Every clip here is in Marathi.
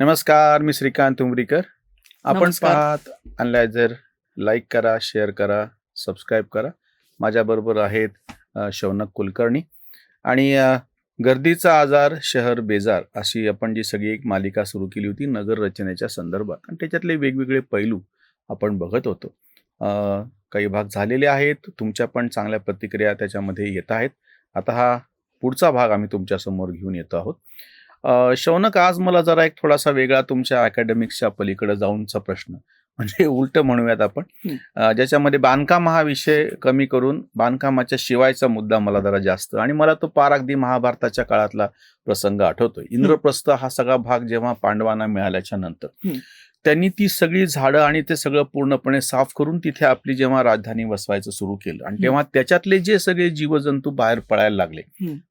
नमस्कार मी श्रीकांत उमरीकर. आपण. पाहत अनलायझर लाईक करा शेअर करा सबस्क्राईब करा. माझ्याबरोबर आहेत शौनक कुलकर्णी. आणि गर्दीचा आजार शहर बेजार अशी आपण जी सगळी एक मालिका सुरू केली होती नगर रचनेच्या संदर्भात. आणि त्याच्यातले वेगवेगळे पैलू आपण बघत होतो. काही भाग झालेले आहेत तुमच्या पण चांगल्या प्रतिक्रिया त्याच्यामध्ये येत आहेत. आता हा पुढचा भाग आम्ही तुमच्यासमोर घेऊन येतो आहोत. शौनक आज मला जरा एक थोडासा वेगळा तुमच्या अकॅडमिक्सच्या पलीकडे जाऊनचा प्रश्न. म्हणजे उलट म्हणूयात आपण ज्याच्यामध्ये बांधकाम हा विषय कमी करून बांधकामाच्या शिवायचा मुद्दा मला जरा जास्त आणि मला तो पार अगदी महाभारताच्या काळातला प्रसंग आठवतोय इंद्रप्रस्थ हा सगळा भाग जेव्हा पांडवांना मिळाल्याच्या नंतर. त्यांनी ती सगळी झाडं आणि ते सगळं पूर्णपणे साफ करून तिथे आपली जेव्हा राजधानी वसवायचं सुरू केलं आणि. तेव्हा त्याच्यातले जे सगळे जीवजंतू बाहेर पडायला लागले.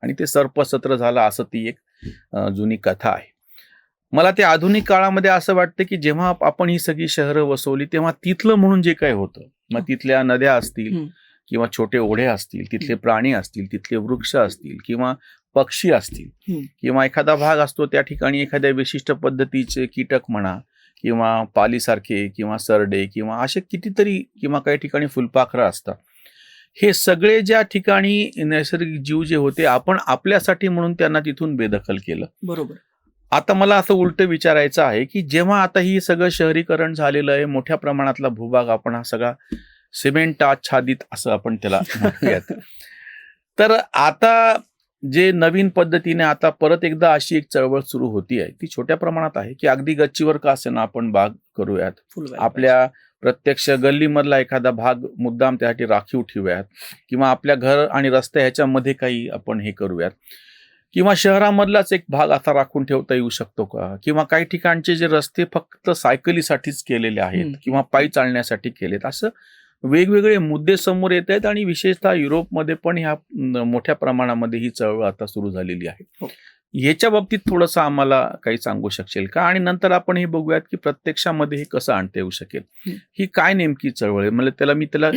आणि ते सर्पसत्र झालं असं ती एक जुनी कथा आहे मला ते आधुनिक काळामध्ये असं वाटतं की जेव्हा आपण ही सगळी शहरं वसवली तेव्हा तिथलं म्हणून जे काही होतं मग. तिथल्या नद्या असतील. किंवा छोटे ओढे असतील तिथले प्राणी असतील तिथले वृक्ष असतील किंवा पक्षी असतील. किंवा एखादा भाग असतो त्या ठिकाणी एखाद्या विशिष्ट पद्धतीचे कीटक म्हणा किंवा पालीसारखे किंवा सरडे किंवा असे कितीतरी किंवा काही ठिकाणी फुलपाखरं असतात हे सगळे ज्या ठिकाणी नैसर्गिक जीव जे होते आपण आपल्यासाठी म्हणून त्यांना तिथून बेदखल केलं बरोबर आता मला असं उलट विचारायचं आहे की जेव्हा आता ही सगळं शहरीकरण झालेलं आहे मोठ्या प्रमाणातला भूभाग आपण हा सगळा सिमेंट आच्छादित असं आपण त्याला म्हणूयात. तर आता जे नवीन पद्धतीने आता परत एकदा अशी एक चळवळ सुरू होती आहे ती छोट्या प्रमाणात आहे की अगदी गच्चीवर का असेना आपण बाग करूयात? आपल्या प्रत्यक्ष गल्लीमधला एखादा भाग मुद्दाम त्यासाठी राखीव ठेवूयात किंवा आपल्या घर आणि रस्ते ह्याच्यामध्ये काही आपण हे करूयात. किंवा शहरामधलाच एक भाग असा राखून ठेवता येऊ शकतो का? किंवा काही ठिकाणचे जे रस्ते फक्त सायकलीसाठीच केलेले आहेत. किंवा पायी चालण्यासाठी केलेत असं वेगवेगळे मुद्दे समोर येत आहेत आणि विशेषतः युरोपमध्ये पण ह्या मोठ्या प्रमाणामध्ये ही चळवळ आता सुरू झालेली आहे. हो. याच्या बाबतीत थोडंसं आम्हाला काही सांगू शकशील का? आणि नंतर आपण हे बघूयात की प्रत्यक्षामध्ये हे कसं आणता येऊ शकेल. हं. ही काय नेमकी चळवळ आहे? म्हणजे त्याला मी त्याला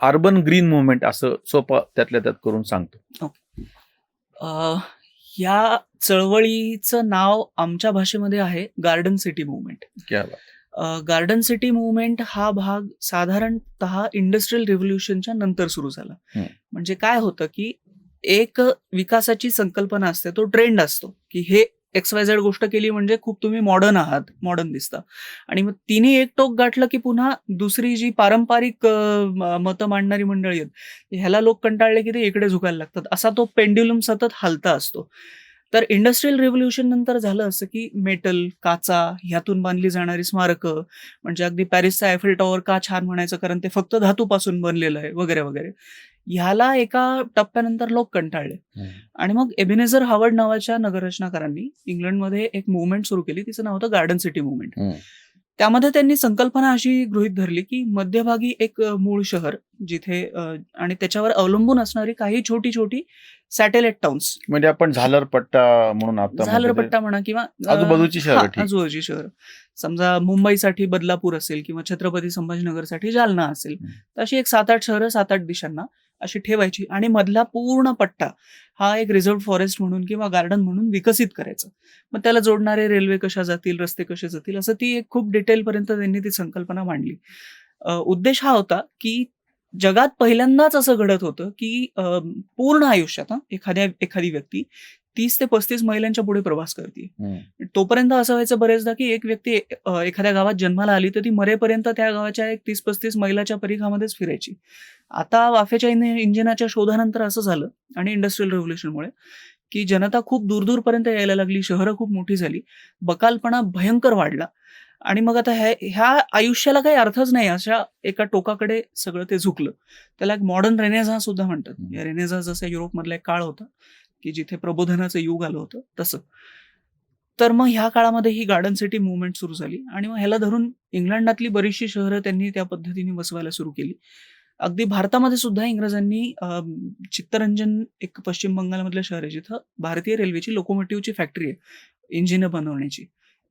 अर्बन ग्रीन मुवमेंट असं सोपं त्यातल्या त्यात करून सांगतो. अ, या चळवळीचं नाव आमच्या भाषेमध्ये आहे गार्डन सिटी मुवमेंट क्या बात. गार्डन सिटी मुवमेंट हा भाग साधारणतः इंडस्ट्रियल रिव्होल्युशनच्या नंतर सुरू झाला हं. म्हणजे काय होतं की एक विकासाची संकल्पना असते तो ट्रेंड असतो की हे एक्स वाय झेड गोष्ट केली म्हणजे खूप तुम्ही मॉडर्न आहात मॉडर्न दिसता. आणि मग तिने एक टोक गाठलं की पुन्हा दुसरी जी पारंपरिक मतं मांडणारी मंडळी आहेत ह्याला लोक कंटाळले की ते इकडे झुकायला लागतात. असा तो पेंड्युलम सतत हलता असतो. तर इंडस्ट्रियल रिव्होल्युशन नंतर झालं असं की मेटल काचा ह्यातून बांधली जाणारी स्मारकं म्हणजे अगदी पॅरिसचा आयफेल टॉवर का छान म्हणायचं? कारण ते फक्त धातूपासून बनलेलं आहे वगैरे वगैरे. ह्याला एका टप्प्यानंतर लोक कंटाळले. आणि मग एबिनेझर हावर्ड नावाच्या नगररचनाकारांनी इंग्लंडमध्ये एक मुवमेंट सुरू केली. तिचं नाव होतं गार्डन सिटी मुवमेंट. त्यामध्ये त्यांनी संकल्पना अशी गृहीत धरली की मध्यभागी एक मूळ शहर जिथे आणि त्याच्यावर अवलंबून असणारी काही छोटी छोटी सॅटेलाइट टाउन्स म्हणजे आपण झालरपट्टा म्हणून आता झालरपट्टा म्हणा किंवा आजूबाजूची शहरं. आजूबाजूची शहर समजा मुंबईसाठी बदलापूर असेल किंवा छत्रपती संभाजीनगरसाठी जालना असेल. तर अशी एक सात आठ शहरं सात आठ दिशांना अशी ठेवायची आणि मधला पूर्ण पट्टा हा एक रिझर्व्ह फॉरेस्ट म्हणून किंवा गार्डन म्हणून विकसित करायचं मग त्याला जोडणारे रेल्वे कशा जातील रस्ते कसे जातील असं ती एक खूप डिटेलपर्यंत त्यांनी ती संकल्पना मांडली उद्देश हा होता की जगात पहिल्यांदाच असं घडत होतं की पूर्ण आयुष्यात एखाद्या एखादी व्यक्ती तीस ते पस्तीस मैलांच्या पुढे प्रवास करते. तोपर्यंत असं व्हायचं बरेचदा की एक व्यक्ती एखाद्या गावात जन्माला आली तर ती मरेपर्यंत त्या गावाच्या एक तीस पस्तीस मैलाच्या परिघामध्येच फिरायची. आता वाफेच्या इंजिन- इंजिनाच्या शोधानंतर असं झालं आणि इंडस्ट्रियल रेव्होल्युशनमुळे की जनता खूप दूरदूरपर्यंत यायला लागली शहरं खूप मोठी झाली. बकालपणा भयंकर वाढला. आणि मग आता ह्या ह्या आयुष्याला काही अर्थच नाही. अशा एका टोकाकडे सगळं ते झुकलं. त्याला एक मॉडर्न रेनेझा सुद्धा म्हणतात. या रेनेझा जसा युरोपमधला एक काळ होता की जिथे प्रबोधनाचं युग आलं होतं तसं. तर मग ह्या काळामध्ये ही गार्डन सिटी मुवमेंट सुरू झाली आणि मग ह्याला धरून इंग्लंडातली बरीचशी शहरं त्यांनी त्या पद्धतीने वसवायला सुरू केली. अगदी भारतामध्ये सुद्धा इंग्रजांनी चित्तरंजन एक पश्चिम बंगालमधलं शहर आहे जिथं भारतीय रेल्वेची लोकोमोटिव्हची फॅक्टरी आहे इंजिनं बनवण्याची.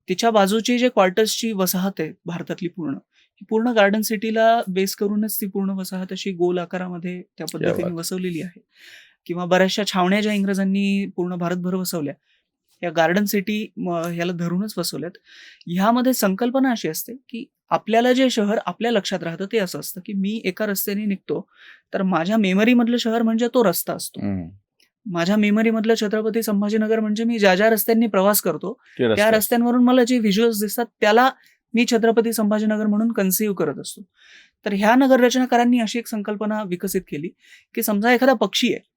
तिच्या बाजूची जे क्वार्टर्सची वसाहत आहे भारतातली पूर्ण ही पूर्ण गार्डन सिटीला बेस करूनच ती पूर्ण वसाहत अशी गोल आकारामध्ये त्या पद्धतीने. वसवलेली आहे किंवा बऱ्याचशा छावण्या ज्या इंग्रजांनी पूर्ण भारतभर वसवल्या या गार्डन सिटी ह्याला धरूनच बसवल्यात ह्यामध्ये संकल्पना अशी असते की आपल्याला जे शहर आपल्या लक्षात राहतं ते असं असतं की मी एका रस्त्याने निघतो तर माझ्या मेमरीमधलं शहर म्हणजे तो रस्ता असतो. माझ्या मेमरीमधलं छत्रपती संभाजीनगर म्हणजे मी ज्या ज्या रस्त्यांनी प्रवास करतो. त्या रस्त्यांवरून मला जे व्हिज्युअल्स दिसतात त्याला मी छत्रपती संभाजीनगर म्हणून कन्सिव्ह करत असतो. तर ह्या नगर रचनाकारांनी अशी एक संकल्पना विकसित केली की समजा एखादा पक्षी आहे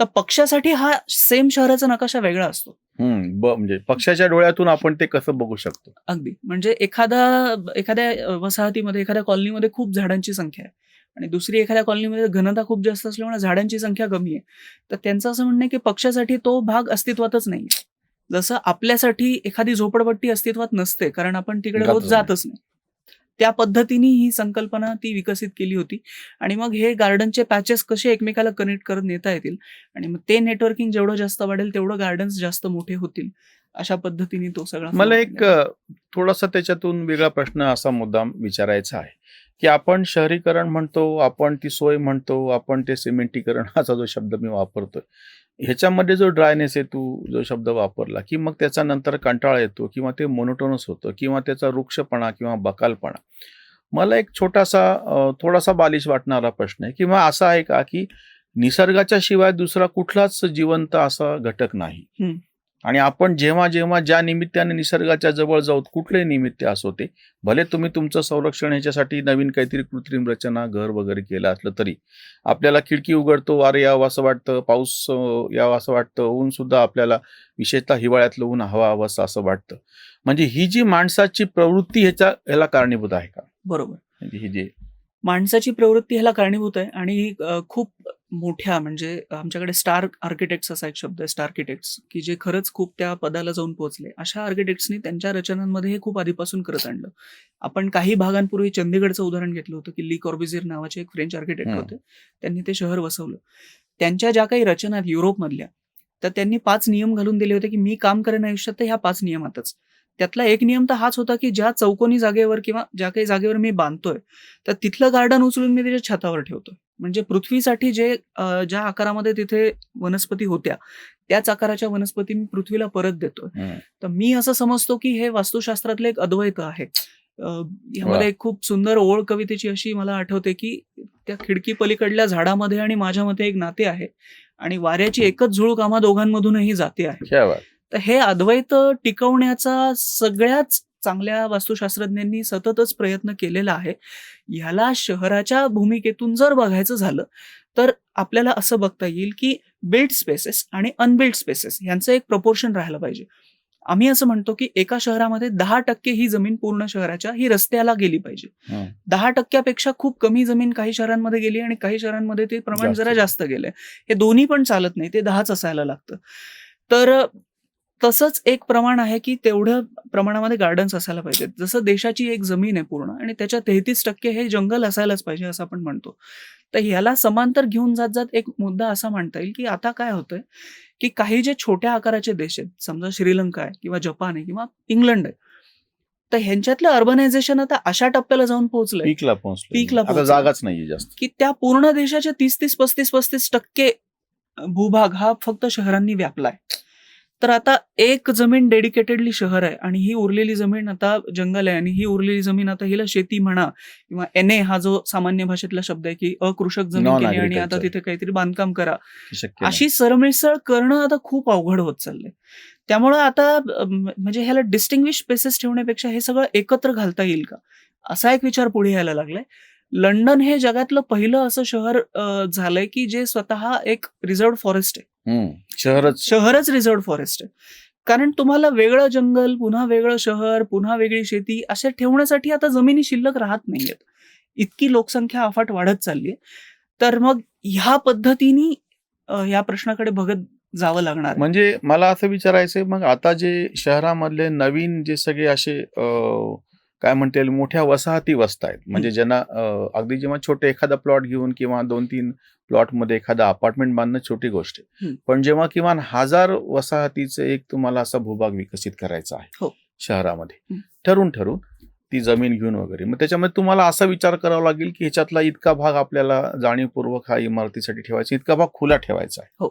तर पक्षासाठी हा सेम शहराचा नकाशा वेगळा असतो. म्हणजे पक्षाच्या डोळ्यातून आपण ते कसं बघू शकतो? अगदी. म्हणजे एखादा एखाद्या वसाहतीमध्ये एखाद्या कॉलनीमध्ये खूप झाडांची संख्या आहे. आणि दुसरी एखाद्या कॉलनीमध्ये घनता खूप जास्त असल्यामुळे झाडांची संख्या कमी आहे. तर त्यांचं असं म्हणणं आहे की पक्षासाठी तो भाग अस्तित्वातच नाही जसं आपल्यासाठी एखादी झोपडपट्टी अस्तित्वात नसते कारण आपण तिकडे रोज जातच नाही. त्या पद्धतीने ही संकल्पना ती विकसित केली होती. आणि मग हे गार्डनचे पॅचेस कसे एकमेकाला कनेक्ट करत नेता येतील? आणि मग ते नेटवर्किंग जेवढं जास्त वाढेल तेवढं गार्डन्स जास्त मोठे होतील. अशा पद्धतीने तो सगळा मला एक थोडासा त्याच्यातून वेगळा प्रश्न असा मुद्दाम विचारायचा आहे. की आपण शहरीकरण म्हणतो आपण ती सोय म्हणतो आपण ते सिमेंटीकरण हाचा जो शब्द मी वापरतोय. ह्याच्यामध्ये जो ड्रायनेस आहे तू जो शब्द वापरला की मग त्याचा नंतर कंटाळा येतो किंवा ते मोनोटोनस होतं किंवा त्याचा वृक्षपणा किंवा बकालपणा. मला एक छोटासा थोडासा बालिश वाटणारा प्रश्न आहे किंवा असा आहे का की निसर्गाच्या शिवाय दुसरा कुठलाच जिवंत असा घटक नाही. आणि आपण जेव्हा जेव्हा ज्या निमित्ताने निसर्गाच्या जवळ जाऊ कुठले निमित्त असो ते भले तुम्ही तुमचं संरक्षण ह्याच्यासाठी नवीन काहीतरी कृत्रिम रचना घर वगैरे केलं असलं तरी आपल्याला खिडकी उघडतो वारे यावं असं वाटतं पाऊस यावं असं वाटतं ऊन सुद्धा आपल्याला विशेषतः हिवाळ्यातलं ऊन हवा हवं असं असं वाटतं. म्हणजे ही जी माणसाची प्रवृत्ती ह्याच्या ह्याला कारणीभूत आहे का? बरोबर. म्हणजे ही जी माणसाची प्रवृत्ती ह्याला कारणीभूत आहे आणि खूप मोठ्या म्हणजे आमच्याकडे स्टार आर्किटेक्ट्स असा एक शब्द आहे स्टार आर्किटेक्ट्स की जे खरंच खूप त्या पदाला जाऊन पोहोचले. अशा आर्किटेक्ट्सनी त्यांच्या रचनांमध्ये हे खूप आधीपासून करत आणलं. आपण काही भागांपूर्वी चंदीगडचं उदाहरण घेतलं होतं की ली कॉर्बिझिर नावाचे एक फ्रेंच आर्किटेक्ट. होते. त्यांनी ते शहर वसवलं. त्यांच्या ज्या काही रचना आहेत युरोपमधल्या तर त्यांनी पाच नियम घालून दिले होते की मी काम करेन आयुष्यात तर ह्या पाच नियमातच. त्यातला एक नियम तर हाच होता की ज्या चौकोनी जागेवर किंवा ज्या काही जागेवर मी बांधतोय तर तिथलं गार्डन उचलून मी त्याच्या छतावर ठेवतो म्हणजे पृथ्वीसाठी जे ज्या आकारामध्ये तिथे वनस्पती होत्या त्याच आकाराच्या वनस्पती मी पृथ्वीला परत देतोय. तर मी असं समजतो की हे वास्तुशास्त्रातलं एक अद्वैत आहे अ, वा. यामध्ये एक खूप सुंदर ओळ कवितेची अशी मला आठवते की त्या खिडकी पलीकडल्या झाडामध्ये आणि माझ्यामध्ये एक नाते आहे आणि वाऱ्याची एकच झुळूक आम्हा दोघांमधूनही जाते आहे. तर हे अद्वैत टिकवण्याचा सगळ्याच चांगल्या वास्तुशास्त्रज्ञांनी सततच प्रयत्न केलेला आहे. ह्याला शहराच्या भूमिकेतून जर बघायचं झालं तर आपल्याला असं बघता येईल की बिल्ड स्पेसेस आणि अनबिल्ड स्पेसेस यांचं एक प्रपोर्शन राहायला पाहिजे. आम्ही असं म्हणतो की एका शहरामध्ये दहा टक्के ही जमीन पूर्ण शहराच्या ही रस्त्याला गेली पाहिजे. दहा टक्क्यापेक्षा खूप कमी जमीन काही शहरांमध्ये गेली आणि काही शहरांमध्ये ते प्रमाण. जरा जास्त गेलंय. हे दोन्ही पण चालत नाही ते दहाच असायला लागतं. तर तसंच एक प्रमाण आहे की तेवढ्या प्रमाणामध्ये गार्डन्स असायला पाहिजेत. जसं देशाची एक जमीन आहे पूर्ण आणि त्याच्या तेहतीस टक्के हे जंगल असायलाच पाहिजे असं आपण म्हणतो. तर ह्याला समांतर घेऊन जात जात एक मुद्दा असा म्हणता येईल की आता काय होतंय की काही जे छोट्या आकाराचे देश आहेत समजा श्रीलंका आहे किंवा जपान आहे किंवा इंग्लंड आहे तर ह्यांच्यातलं अर्बनायझेशन आता अशा टप्प्याला जाऊन पोहोचलंय. पीकला पोहोचलो पीकला पोहोचलो. जागाच नाहीये जास्त. की त्या पूर्ण देशाच्या तीस तीस पस्तीस पस्तीस टक्के भूभाग हा फक्त शहरांनी व्यापलाय. तर आता एक जमीन डेडिकेटेडली शहर आहे आणि ही उरलेली जमीन आता जंगल आहे आणि ही उरलेली जमीन आता हिला शेती म्हणा किंवा एन हा जो सामान्य भाषेतला शब्द आहे की अकृषक जमीन केली आणि आता. तिथे काहीतरी बांधकाम करा. अशी सरमिसळ करणं आता खूप अवघड होत चाललंय त्यामुळं आता म्हणजे ह्याला डिस्टिंग्विश स्पेसेस ठेवण्यापेक्षा हे सगळं एकत्र घालता येईल का असा एक विचार पुढे यायला लागलाय लंडन हे जगातलं पहिलं असं शहर झालंय की जे स्वतः एक रिझर्व्ड फॉरेस्ट आहे. शहरच. शहरच रिझर्व्ड फॉरेस्ट आहे. कारण तुम्हाला वेगळं जंगल पुन्हा वेगळं शहर पुन्हा वेगळी शेती असे ठेवण्यासाठी आता जमिनी शिल्लक राहत नाहीयेत. इतकी लोकसंख्या अफाट वाढत चालली तर मग ह्या पद्धतीने या प्रश्नाकडे बघत जावं लागणार. म्हणजे मला असं विचारायचंय मग आता जे शहरामधले नवीन जे सगळे असे काय म्हणता येईल मोठ्या वसाहती वसत आहेत म्हणजे ज्यांना अगदी जेव्हा छोटे एखादा प्लॉट घेऊन किंवा दोन तीन प्लॉटमध्ये एखादा अपार्टमेंट बांधणं छोटी गोष्ट आहे. पण जेव्हा किमान हजार वसाहतीचं एक तुम्हाला असा भूभाग विकसित करायचा आहे हो. शहरामध्ये. ठरून ठरून ती जमीन घेऊन वगैरे मग त्याच्यामध्ये तुम्हाला असा विचार करावा लागेल की ह्याच्यातला इतका भाग आपल्याला जाणीवपूर्वक हा इमारतीसाठी ठेवायचा इतका भाग खुला ठेवायचा आहे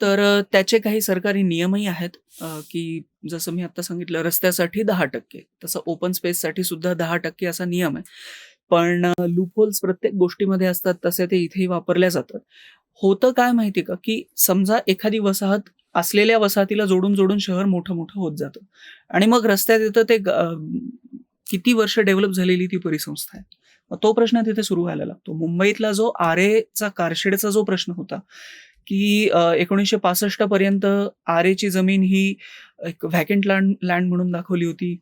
तर त्याचे काही सरकारी नियमही आहेत की जसं मी आता सांगितलं रस्त्यासाठी दहा टक्के तसं ओपन स्पेससाठी सुद्धा दहा टक्के असा नियम आहे. पण लूपहोल्स प्रत्येक गोष्टीमध्ये असतात तसे ते इथेही वापरल्या जातात. होतं काय माहिती का की समजा एखादी वसाहत असलेल्या वसाहतीला जोडून जोडून शहर मोठं मोठं होत जातं. आणि मग रस्त्यात येतं ते किती वर्ष डेव्हलप झालेली ती परिसंस्था आहे. तो प्रश्न तिथे सुरू व्हायला लागतो. मुंबईतला जो आरेचा कारशेडचा जो प्रश्न होता की एकोणीसशे पासष्ट पर्यंत आरेची जमीन ही एक व्हॅकंट लँड लँड म्हणून दाखवली होती.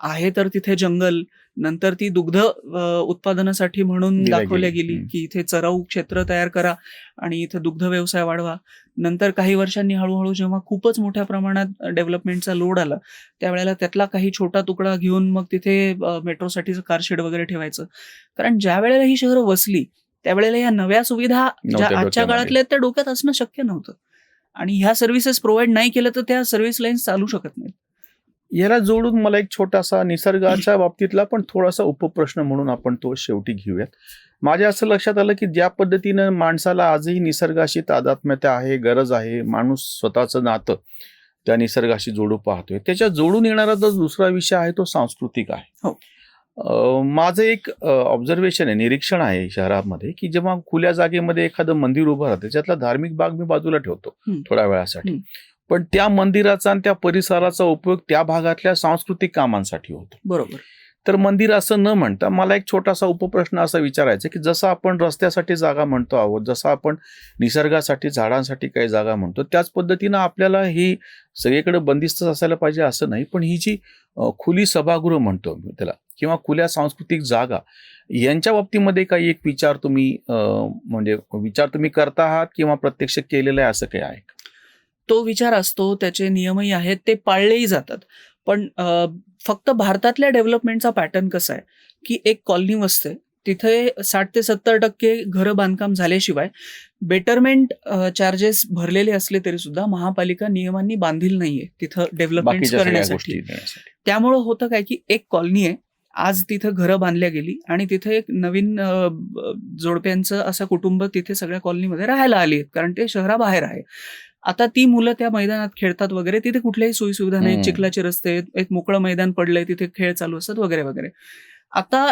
आहे तर तिथे जंगल नंतर ती दुग्ध उत्पादनासाठी म्हणून दिल्या दाखवल्या गेली. की इथे चराऊ क्षेत्र तयार करा आणि इथे दुग्ध व्यवसाय वाढवा. नंतर काही वर्षांनी हळूहळू जेव्हा खूपच मोठ्या प्रमाणात डेव्हलपमेंटचा लोड आला त्यावेळेला त्यातला काही छोटा तुकडा घेऊन मग तिथे मेट्रोसाठीचं कारशेड वगैरे ठेवायचं. कारण ज्या वेळेला ही शहरं वसली त्यावेळेला या नव्या सुविधा ज्या आजच्या. काळातल्या त्या डोक्यात असणं शक्य नव्हतं. आणि ह्या सर्व्हिसेस प्रोव्हाइड नाही केलं तर त्या सर्व्हिस लाईन्स चालू शकत नाहीत. याला जोडून मला एक छोटासा निसर्गाच्या बाबतीतला पण थोडासा उपप्रश्न म्हणून आपण तो शेवटी घेऊयात. माझ्या असं लक्षात आलं की ज्या पद्धतीनं माणसाला आजही निसर्गाशी तादात्म्यता आहे गरज आहे माणूस स्वतःचं नातं त्या निसर्गाशी जोडू पाहतोय. त्याच्या जोडून येणारा जो दुसरा विषय आहे तो सांस्कृतिक आहे. हो. माझं एक ऑब्झर्वेशन आहे निरीक्षण आहे शहरामध्ये की जेव्हा खुल्या जागेमध्ये एखादं मंदिर उभं राहतं त्याच्यातला धार्मिक भाग मी बाजूला ठेवतो. थोड्या वेळासाठी. पण त्या मंदिराचा आणि त्या परिसराचा उपयोग त्या भागातल्या सांस्कृतिक कामांसाठी होतो बरोबर तर मंदिर असं न म्हणता मला एक छोटासा उपप्रश्न असा विचारायचा की जसं आपण रस्त्यासाठी जागा म्हणतो आहोत जसं आपण निसर्गासाठी झाडांसाठी काही जागा म्हणतो त्याच पद्धतीनं आपल्याला ही सगळीकडे बंदिस्त असायला पाहिजे असं नाही. पण ही जी खुली सभागृह म्हणतो मी त्याला किंवा खुल्या सांस्कृतिक जागा यांच्या बाबतीमध्ये काही एक विचार तुम्ही म्हणजे विचार तुम्ही करता आहात किंवा प्रत्यक्ष केलेला आहे असं काही आहे तो विचार असतो त्याचे नियमही आहेत ते पाळलेही जातात. पण फक्त भारतातल्या डेव्हलपमेंटचा पॅटर्न कसा आहे? की एक कॉलनी वसते तिथे साठ ते सत्तर टक्के घरं बांधकाम झाल्याशिवाय बेटरमेंट चार्जेस भरलेले असले तरी सुद्धा महापालिका नियमांनी बांधील नाहीये तिथं डेव्हलपमेंट करण्यासाठी. त्यामुळं होतं काय की एक कॉलनी आहे आज तिथं घरं बांधल्या गेली आणि तिथे एक नवीन जोडप्यांचं असं कुटुंब तिथे सगळ्या कॉलनीमध्ये राहायला आली कारण ते शहराबाहेर आहे. आता ती मुलं त्या मैदानात खेळतात वगैरे तिथे कुठल्याही सोयीसुविधा नाही. चिखलाचे रस्ते एक मोकळं मैदान पडलंय तिथे खेळ चालू असतात वगैरे वगैरे आता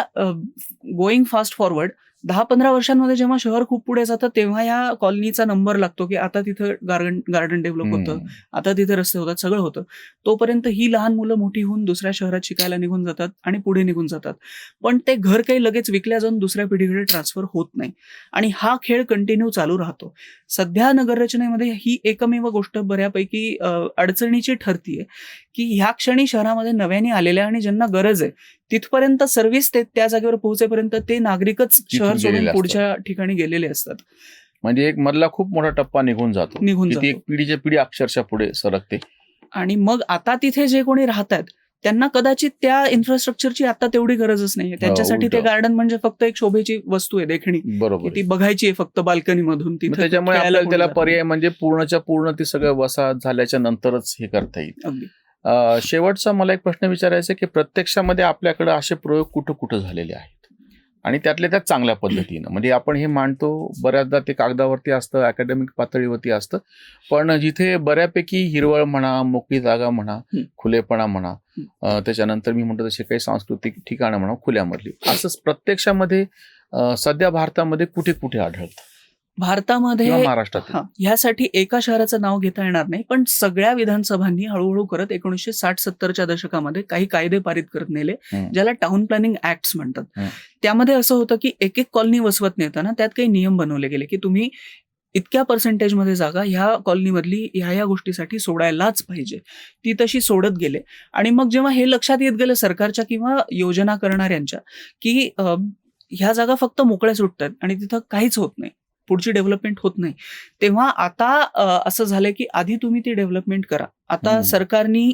गोईंग फास्ट फॉरवर्ड दहा पंधरा वर्षांमध्ये जेव्हा शहर खूप पुढे जातं तेव्हा या कॉलनीचा नंबर लागतो की आता तिथं गार्डन गार्डन डेव्हलप होतं. आता तिथे रस्ते होतात सगळं होतं. तोपर्यंत ही लहान मुलं मोठी होऊन दुसऱ्या शहरात शिकायला निघून जातात आणि पुढे निघून जातात. पण ते घर काही लगेच विकल्या जाऊन दुसऱ्या पिढीकडे ट्रान्सफर होत नाही. आणि हा खेळ कंटिन्यू चालू राहतो. सध्या नगररचनेमध्ये ही एकमेव गोष्ट बऱ्यापैकी अडचणीची ठरतीये की ह्या क्षणी शहरामध्ये नव्याने आलेल्या आणि ज्यांना गरज आहे तिथपर्यंत सर्व्हिस ते त्या जागेवर पोहोचेपर्यंत ते नागरिकच शहर गेलेले सोडून. पुढच्या ठिकाणी गेलेले असतात. म्हणजे एक मधला खूप मोठा टप्पा निघून जातो. निघून जातो एक पिढीच्या पिढी अक्षरशः पुढे सरकते. आणि मग आता तिथे जे कोणी राहतात त्यांना कदाचित त्या इन्फ्रास्ट्रक्चरची आता तेवढी गरजच नाहीये. त्यांच्यासाठी ते. गार्डन म्हणजे फक्त एक शोभेची वस्तू आहे देखणी. बरोबर ती बघायची आहे फक्त बाल्कनी मधून. त्याच्यामुळे आपल्याला त्याला पर्याय म्हणजे पूर्णच्या पूर्ण ती सगळं वसाहत झाल्याच्या नंतरच हे करता येईल. शेवटचा मला एक प्रश्न विचारायचा की प्रत्यक्षामध्ये आपल्याकडे असे प्रयोग कुठं कुठं झालेले आहेत? आणि त्यातल्या त्यात चांगल्या पद्धतीनं. म्हणजे आपण हे मांडतो बऱ्याचदा ते कागदावरती असतं अकॅडमिक पातळीवरती असतं. पण जिथे बऱ्यापैकी हिरवळ म्हणा मोकळी जागा म्हणा. खुलेपणा म्हणा त्याच्यानंतर मी म्हणतो तसे काही सांस्कृतिक ठिकाणं म्हणा खुल्यामधली. असं प्रत्यक्षामध्ये सध्या भारतामध्ये कुठे कुठे आढळतं? भारतामध्ये महाराष्ट्रात ह्यासाठी एका शहराचं नाव घेता येणार नाही पण सगळ्या विधानसभांनी हळूहळू करत एकोणीसशे साठ सत्तरच्या दशकामध्ये काही कायदे पारित करत नेले. ज्याला टाउन प्लॅनिंग ऍक्ट म्हणतात. त्यामध्ये असं होतं की एक एक कॉलनी वसवत नेताना त्यात काही नियम बनवले गेले की तुम्ही इतक्या पर्सेंटेजमध्ये जागा ह्या कॉलनीमधली ह्या ह्या गोष्टीसाठी सोडायलाच पाहिजे. ती तशी सोडत गेले. आणि मग जेव्हा हे लक्षात येत गेलं सरकारच्या किंवा योजना करणाऱ्यांच्या की ह्या जागा फक्त मोकळ्या सुटतात आणि तिथं काहीच होत नाही. पुढची डेव्हलपमेंट होत नाही. तेव्हा आता असं झालंय की आधी तुम्ही ती डेव्हलपमेंट करा. आता. सरकारनी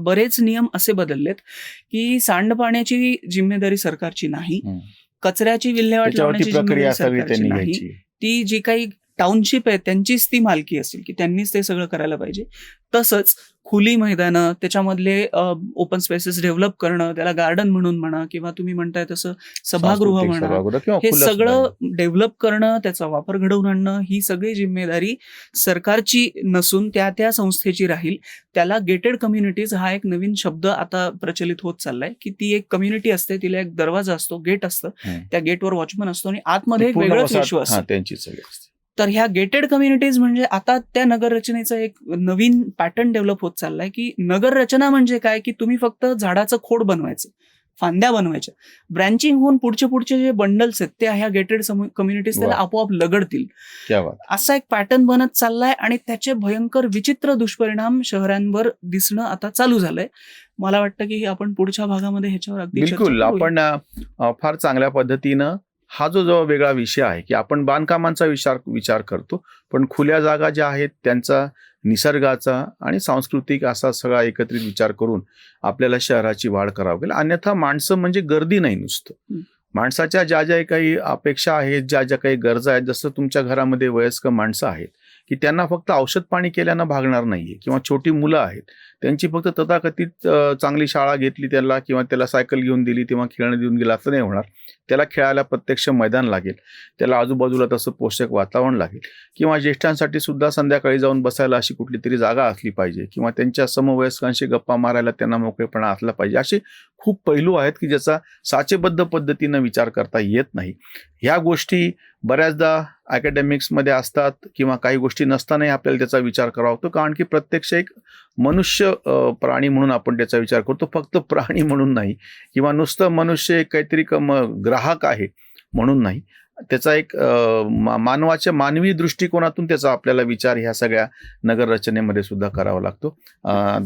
बरेच नियम असे बदललेत की सांडपाण्याची जिम्मेदारी सरकारची नाही. कचऱ्याची विल्हेवाट लावण्याची जिम्मेदारी सरकारची नाही. ती जी काही टाउनशिप आहे त्यांचीच ती मालकी असेल की त्यांनीच ते सगळं करायला पाहिजे. तसंच खुली मैदानं त्याच्यामधले ओपन स्पेसेस डेव्हलप करणं त्याला गार्डन म्हणून म्हणा किंवा तुम्ही म्हणताय तसं सभागृह म्हणा हे सगळं डेव्हलप करणं त्याचा वापर घडवून आणणं ही सगळी जिम्मेदारी सरकारची नसून त्या त्या संस्थेची राहील. त्याला गेटेड कम्युनिटीज हा एक नवीन शब्द आता प्रचलित होत चाललाय की ती एक कम्युनिटी असते तिला एक दरवाजा असतो गेट असतं. त्या गेटवर वॉचमन असतो आणि आतमध्ये एक वेगळंच विश्व असतं. त्यांची सगळी असते. तर ह्या गेटेड कम्युनिटीज म्हणजे आता त्या नगर रचनेचा एक नवीन पॅटर्न डेव्हलप होत चाललाय की नगर रचना म्हणजे काय? की तुम्ही फक्त झाडाचं खोड बनवायचं फांद्या बनवायच्या. ब्रँचिंग होऊन पुढचे पुढचे जे बंडल्स आहेत ते ह्या गेटेड कम्युनिटीज त्याला. आपोआप लगडतील. क्या बात. असा एक पॅटर्न बनत चाललाय आणि त्याचे भयंकर विचित्र दुष्परिणाम शहरांवर दिसणं आता चालू झालंय. मला वाटतं की आपण पुढच्या भागामध्ये ह्याच्यावर अगदी बिलकुल. आपण फार चांगल्या पद्धतीनं हा जो जो वेगळा विषय आहे की आपण बांधकामांचा विचार विचार करतो पण खुल्या जागा ज्या आहेत त्यांचा निसर्गाचा आणि सांस्कृतिक असा सगळा एकत्रित विचार करून आपल्याला शहराची वाढ करावी लागेल अन्यथा माणसं म्हणजे गर्दी नाही नुसतं. माणसाच्या ज्या ज्या काही अपेक्षा आहेत ज्या ज्या काही गरजा आहेत जसं तुमच्या घरामध्ये वयस्कर माणसं आहेत की त्यांना फक्त औषध पाणी केल्यानं भागणार नाहीये किंवा छोटी मुलं आहेत त्यांची फक्त तथाकथित चांगली शाळा घेतली त्याला किंवा त्याला सायकल घेऊन दिली तेव्हा खेळणं देऊन गेला असं नाही होणार. त्याला खेळायला प्रत्यक्ष मैदान लागेल. त्याला आजूबाजूला तसं पोषक वातावरण लागेल. किंवा ज्येष्ठांसाठी सुद्धा संध्याकाळी जाऊन बसायला अशी कुठली तरी जागा असली पाहिजे किंवा त्यांच्या समवयस्कांशी गप्पा मारायला त्यांना मोकळेपणा असला पाहिजे. असे खूप पैलू आहेत की ज्याचा साचेबद्ध पद्धतीनं विचार करता येत नाही. ह्या गोष्टी बऱ्याचदा अकॅडमिक्समध्ये असतात किंवा काही गोष्टी नसतानाही आपल्याला त्याचा विचार करावा लागतो. कारण की प्रत्यक्ष एक मनुष्य प्राणी म्हणून आपण त्याचा विचार करतो. फक्त प्राणी म्हणून नाही. किंवा नुसतं मनुष्य एक काहीतरी कम ग्राहक आहे म्हणून नाही. त्याचा एक मा- मानवाच्या मानवी दृष्टिकोनातून त्याचा आपल्याला विचार ह्या सगळ्या नगर रचनेमध्ये सुद्धा करावा लागतो.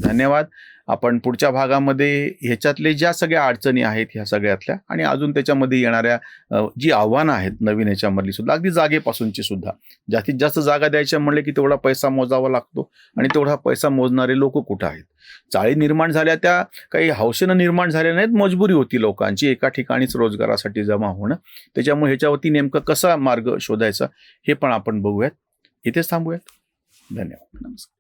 धन्यवाद. आपण पुढच्या भागामध्ये ह्याच्यातले ज्या सगळ्या अडचणी आहेत ह्या सगळ्यातल्या आणि अजून त्याच्यामध्ये येणाऱ्या जी आव्हानं आहेत नवीन ह्याच्यामधली सुद्धा अगदी जागेपासूनची सुद्धा. जास्तीत जास्त जागा द्यायच्या म्हणले की तेवढा पैसा मोजावा लागतो आणि तेवढा पैसा मोजणारे लोक कुठं आहेत? चाळी निर्माण झाल्या त्या काही हौशेनं निर्माण झाल्या नाहीत मजबुरी होती लोकांची एका ठिकाणीच रोजगारासाठी जमा होणं. त्याच्यामुळे ह्याच्यावरती नेमकं कसा मार्ग शोधायचा हे पण आपण बघूयात. इथेच थांबूयात. धन्यवाद. नमस्कार.